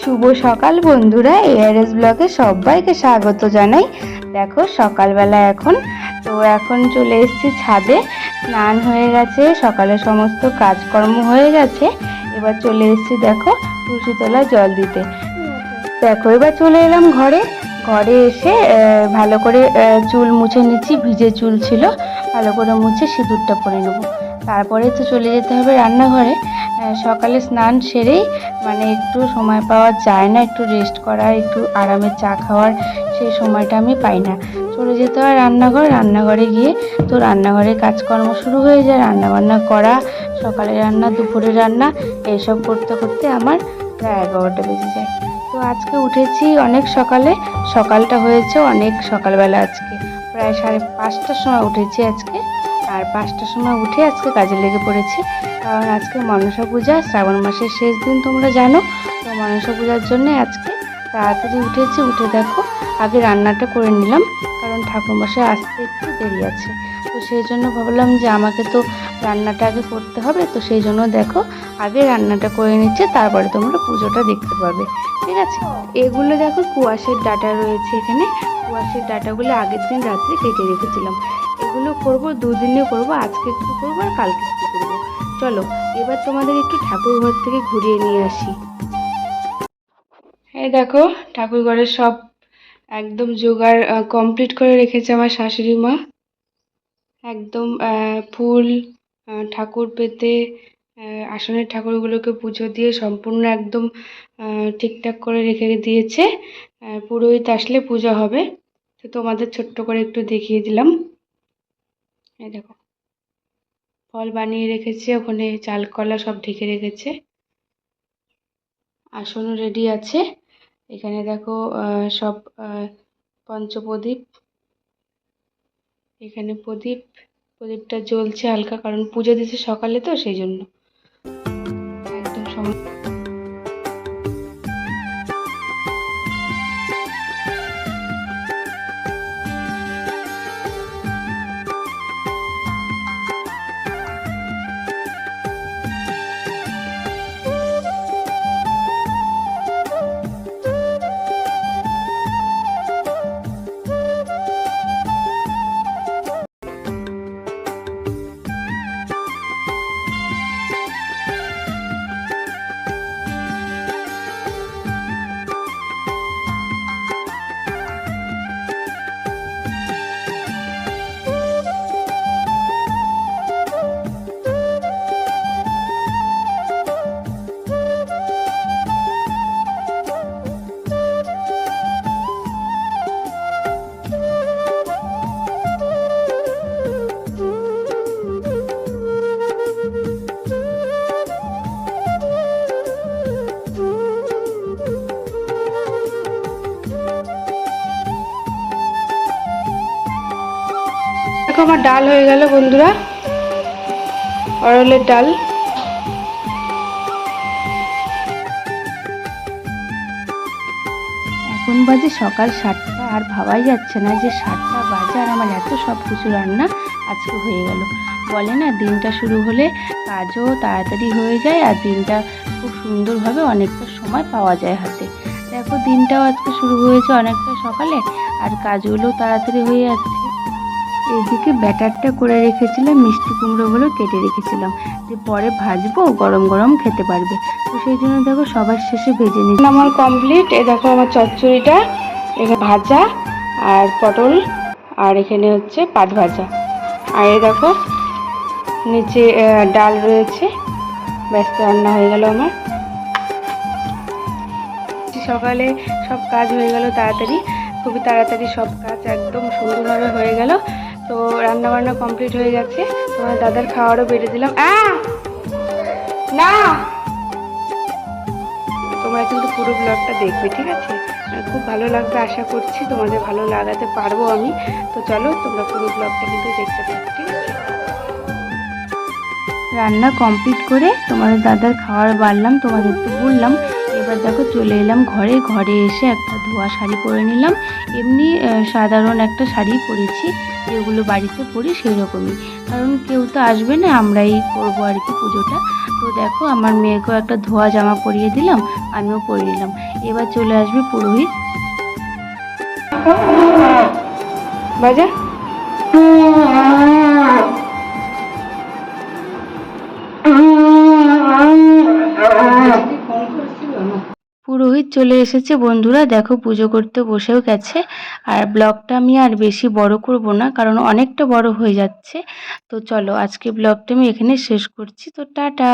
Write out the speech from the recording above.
শুভ সকাল বন্ধুরা এআরএস ব্লগে সবাইকে স্বাগত জানাই। দেখো, সকালবেলা এখন। তো এখন চলে এসেছি ছাদে। স্নান হয়ে গেছে, সকালে সমস্ত কাজকর্ম হয়ে গেছে। এবার চলে এসেছি, দেখো, তুলসী তলায় জল দিতে। দেখো, এবার চলে এলাম ঘরে। ঘরে এসে ভালো করে চুল মুছে নিচ্ছি, ভিজে চুল ছিল। ভালো করে মুছে সিঁদুরটা পরে নেব। তারপরে তো চলে যেতে হবে রান্নাঘরে। সকালে স্নান সেরেই মানে একটু সময় পাওয়া যায় না, একটু রেস্ট করার একটু আরামে চা খাওয়ার সেই সময়টা আমি পাই না। চলে যেতে হয় রান্নাঘর, রান্নাঘরে গিয়ে তো রান্নাঘরে কাজকর্ম শুরু হয়ে যায় রান্না বান্না করা সকালে রান্না দুপুরে রান্না, এইসব করতে করতে আমার প্রায় এগারোটা বেজে যায়। তো আজকে উঠেছি অনেক সকালে, সকালটা হয়েছে অনেক সকালবেলা আজকে। প্রায় সাড়ে পাঁচটার সময় উঠেছি আজকে। আর পাঁচটার সময় উঠে আজকে কাজে লেগে পড়েছি। কারণ আজকে মনসা পূজা, শ্রাবণ মাসের শেষ দিন তোমরা জানো। তো মনসা পূজার জন্য আজকে তাড়াতাড়ি উঠেছি। উঠে দেখো, আগে রান্নাটা করে নিলাম। কারণ ঠাকুর ঠাকুরমশাই আসতে একটু দেরি আছে। তো সেই জন্য ভাবলাম যে আমাকে তো রান্নাটা আগে করতে হবে। তো সেই জন্য দেখো, আগে রান্নাটা করে নিচ্ছে। তারপরে তোমরা পুজোটা দেখতে পাবে। ঠিক আছে? এগুলো দেখো কুয়াশের ডাটা রয়েছে এখানে। কুয়াশের ডাটাগুলো আগের দিন রাত্রে কেটে রেখেছিলাম। এগুলো করব, দুদিনে করব, আজকে একটু করব আর কালকে একটু করব। চলো, এবার তোমাদের একটু ঠাকুর ঘর থেকে ঘুরিয়ে নিয়ে আসি। এই দেখো, ঠাকুর ঘরের সব একদম জোগাড় কমপ্লিট করে রেখেছে আমার শাশুড়ি মা। একদম ফুল ঠাকুর পেতে আসনের ঠাকুরগুলোকে পুজো দিয়ে সম্পূর্ণ একদম ঠিকঠাক করে রেখে দিয়েছে। পুরোহিত আসলে পূজা হবে। তো তোমাদের ছোট্ট করে একটু দেখিয়ে দিলাম। এই দেখো। ফল বানিয়ে রেখেছে, ওখানে চাল, কলা সব ঢেকে রেখেছে। আসনও রেডি আছে। এখানে দেখো সব পঞ্চপ্রদীপ। এখানে প্রদীপ, প্রদীপটা জ্বলছে হালকা, কারণ পুজো দিছে সকালে তো, সেই জন্য। একদম সম- দেখো আমার ডাল হয়ে গেল, বন্ধুরা। অরলের ডাল। এখন বাজে সকাল সাতটা, আর ভাবাই যাচ্ছে না যে সাতটা বাজে আর আমার এত সব কিছু রান্না আজকে হয়ে গেল। বলে না, দিনটা শুরু হলে কাজও তাড়াতাড়ি হয়ে যায় আর দিনটা খুব সুন্দরভাবে অনেকটা সময় পাওয়া যায় হাতে। দেখো, দিনটাও আজকে শুরু হয়েছে অনেকটা সকালে, আর কাজগুলোও তাড়াতাড়ি হয়ে যাচ্ছে। এদিকে ব্যাটারটা করে রেখেছিলাম, মিষ্টি কুমড়োগুলো কেটে রেখেছিলাম। যে পরে ভাজবো, গরম গরম খেতে পারবে। তো সেই জন্য দেখো সবার শেষে ভেজে নিচ্ছি। আমার কমপ্লিট এ দেখো আমার চচ্চড়িটা, এখানে ভাজা আর পটল, আর এখানে হচ্ছে পাট ভাজা। আর এই দেখো, নিচে ডাল রয়েছে। ব্যস্ত রান্না হয়ে গেল আমার। সকালে সব কাজ হয়ে গেল তাড়াতাড়ি। খুবই তাড়াতাড়ি সব কাজ একদম সুন্দরভাবে হয়ে গেল। তো রান্না বান্না কমপ্লিট হয়ে গেছে। তোমার দাদার খাওয়ারও বেড়ে দিলাম। না! তোমরা কিন্তু পুরো ব্লগটা দেখবে, ঠিক আছে? খুব ভালো লাগবে, আশা করছি তোমাদের ভালো লাগাতে পারব আমি। তো চলো, তোমরা পুরো ব্লগটা কিন্তু দেখতে থাকো, ঠিক আছে? রান্না কমপ্লিট করে তোমাদের দাদার খাবার বাড়লাম তোমাদের তো বললাম। এবার দেখো চলে এলাম ঘরে। ঘরে এসে একটা ধোয়া শাড়ি পরে নিলাম। এমনি সাধারণ একটা শাড়ি পরেছি। যেগুলো বাড়িতে পরি সেই রকমই কারণ কেউ তো আসবে না আমরাই করব আর কি পুজোটা। তো দেখো আমার মেয়েকেও একটা ধোয়া জামা পরিয়ে দিলাম আমিও পরে নিলাম। এবার চলে আসবে পুরোহিত। বাজা চলে এসেছে। বন্ধুরা, দেখো পুজো করতে বসেও গেছে। আর ব্লগটা আমি আর বেশি বড় করব না, কারণ অনেকটা বড় হয়ে যাচ্ছে। তো চলো, আজকে ব্লগটা আমি এখানে শেষ করছি। তো টাটা!